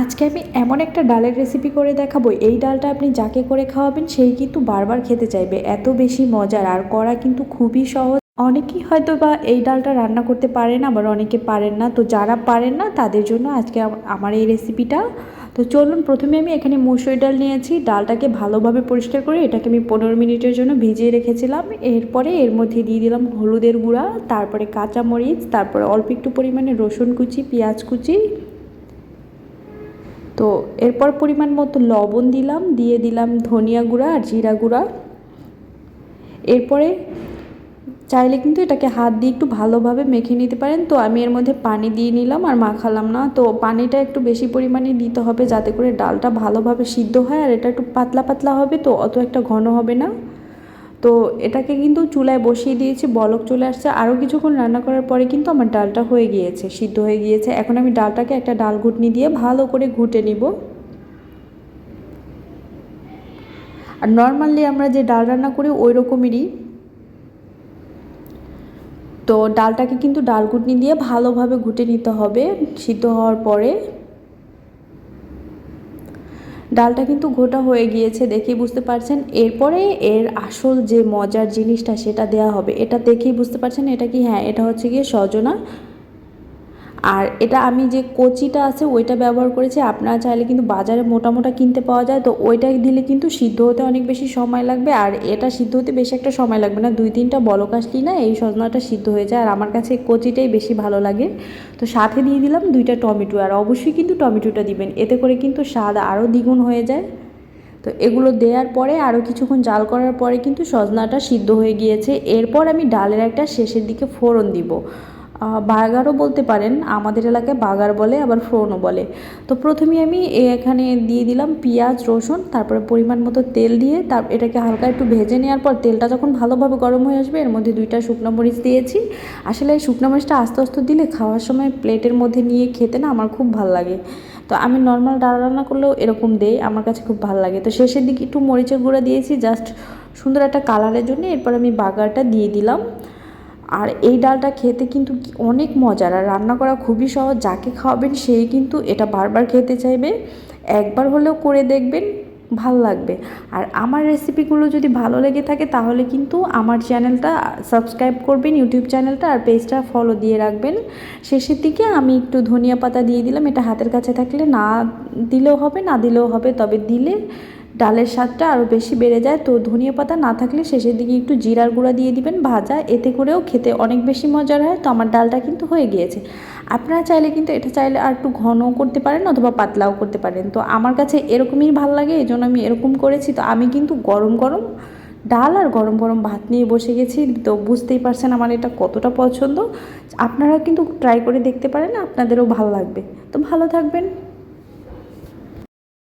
আজকে আমি এমন একটা ডালের রেসিপি করে দেখাবো। এই ডালটা আপনি যাকে করে খাওয়াবেন, সেই কিন্তু বারবার খেতে চাইবে। এত বেশি মজার, আর করা কিন্তু খুবই সহজ। অনেকেই হয়তো বা এই ডালটা রান্না করতে পারেন আবার অনেকে পারেন না। তো যারা পারেন না, তাদের জন্য আজকে আমার এই রেসিপিটা তো চলুন, প্রথমে আমি এখানে মুসুরি ডাল নিয়েছি। ডালটাকে ভালোভাবে পরিষ্কার করে এটাকে আমি পনেরো মিনিটের জন্য ভিজিয়ে রেখেছিলাম। এরপরে এর মধ্যে দিয়ে দিলাম হলুদের গুঁড়া, তারপরে কাঁচামরিচ, তারপরে অল্প একটু পরিমাণে রসুন কুচি, পেঁয়াজ কুচি তো এরপর পরিমাণ মতো লবণ দিলাম, দিয়ে দিলাম ধনিয়া গুঁড়া আর জিরা গুঁড়া। এরপরে চাইলে কিন্তু এটাকে হাত দিয়ে একটু ভালোভাবে মেখে নিতে পারেন। তো আমি এর মধ্যে পানি দিয়ে নিলাম আর মাখালাম না। তো পানিটা একটু বেশি পরিমাণে দিতে হবে যাতে করে ডালটা ভালোভাবে সিদ্ধ হয় আর এটা একটু পাতলা পাতলা হবে, তো অত একটা ঘন হবে না। তো এটাকে কিন্তু চুলায় বসিয়ে দিয়েছি, বলক চলে আসছে। আরও কিছুক্ষণ রান্না করার পরে কিন্তু আমার ডালটা হয়ে গিয়েছে, সিদ্ধ হয়ে গিয়েছে। এখন আমি ডালটাকে একটা ডাল ঘুটনি দিয়ে ভালো করে ঘুটে নিব। আর নর্মালি আমরা যে ডাল রান্না করি ওই রকমেরই তো ডালটাকে কিন্তু ডাল ঘুটনি দিয়ে ভালোভাবে ঘুটে নিতে হবে, সিদ্ধ হওয়ার পরে। ডালটা কিন্তু ঘোটা হয়ে গিয়েছে, দেখেই বুঝতে পারছেন। এরপরে এর আসল যে মজার জিনিসটা সেটা দেয়া হবে। এটা দেখেই বুঝতে পারছেন, এটা কি? হ্যাঁ এটা হচ্ছে গিয়ে সজনা আর এটা আমি যে কচিটা আছে, ওইটা ব্যবহার করেছি। আপনারা চাইলে কিন্তু বাজারে মোটা মোটা কিনতে পাওয়া যায়। তো ওইটা দিলে কিন্তু সিদ্ধ হতে অনেক বেশি সময় লাগবে। আর এটা সিদ্ধ হতে বেশি একটা সময় লাগবে না। দুই তিনটা বলক না এই সজনাটা সিদ্ধ হয়ে যায়। আর আমার কাছে কচিটাই বেশি ভালো লাগে। তো সাথে দিয়ে দিলাম দুইটা টমেটো। আর অবশ্যই কিন্তু টমেটোটা দিবেন। এতে করে কিন্তু স্বাদ আরও দ্বিগুণ হয়ে যায়। তো এগুলো দেওয়ার পরে আরও কিছুক্ষণ জাল করার পরে কিন্তু সজনাটা সিদ্ধ হয়ে গিয়েছে। এরপর আমি ডালের একটা শেষের দিকে ফোড়ন দিব। আহ, বাগারও বলতে পারেন আমাদের এলাকায় বাগার বলে আবার ফোড়নও বলে। তো প্রথমে আমি এখানে দিয়ে দিলাম পেঁয়াজ রসুন তারপরে পরিমাণ মতো তেল দিয়ে তার এটাকে হালকা একটু ভেজে নেওয়ার পর তেলটা যখন ভালোভাবে গরম হয়ে আসবে এর মধ্যে দুইটা শুকনো মরিচ দিয়েছি। আসলে শুকনো মরিচটা আস্তে আস্তে দিলে খাওয়ার সময় প্লেটের মধ্যে নিয়ে খেতে না আমার খুব ভালো লাগে। তো আমি নর্মাল ডাল রান্না করলেও এরকম দেই আমার কাছে খুব ভালো লাগে। তো শেষের দিকে একটু মরিচের গুঁড়া দিয়েছি জাস্ট সুন্দর একটা কালারের জন্য এরপর আমি বাগারটা দিয়ে দিলাম। আর এই ডালটা খেতে কিন্তু অনেক মজার। আর রান্না করা খুবই সহজ, যাকে খাওয়াবেন সেই কিন্তু এটা বারবার খেতে চাইবে। একবার হলেও করে দেখবেন, ভালো লাগবে। আর আমার রেসিপিগুলো যদি ভালো লেগে থাকে তাহলে কিন্তু আমার চ্যানেলটা সাবস্ক্রাইব করবেন, ইউটিউব চ্যানেলটা আর পেজটা ফলো দিয়ে রাখবেন। শেষের দিকে আমি একটু ধনিয়া পাতা দিয়ে দিলাম, এটা হাতের কাছে থাকলে না দিলেও হবে, না দিলেও হবে, তবে দিলে ডালের স্বাদটা আরও বেশি বেড়ে যায়। তো ধনিয়া পাতা না থাকলে শেষের দিকে একটু জিরার গুঁড়া দিয়ে দিবেন ভাজা। এতে করেও খেতে অনেক বেশি মজার হয়। তো আমার ডালটা কিন্তু হয়ে গিয়েছে। আপনারা চাইলে কিন্তু এটা চাইলে আর একটু ঘনও করতে পারেন অথবা পাতলাও করতে পারেন। তো আমার কাছে এরকমই ভালো লাগে এই জন্য আমি এরকম করেছি। তো আমি কিন্তু গরম গরম ডাল আর গরম গরম ভাত নিয়ে বসে গেছি। তো বুঝতেই পারছেন আমার এটা কতটা পছন্দ। আপনারা কিন্তু ট্রাই করে দেখতে পারেন, আপনাদেরও ভালো লাগবে। তো ভালো থাকবেন।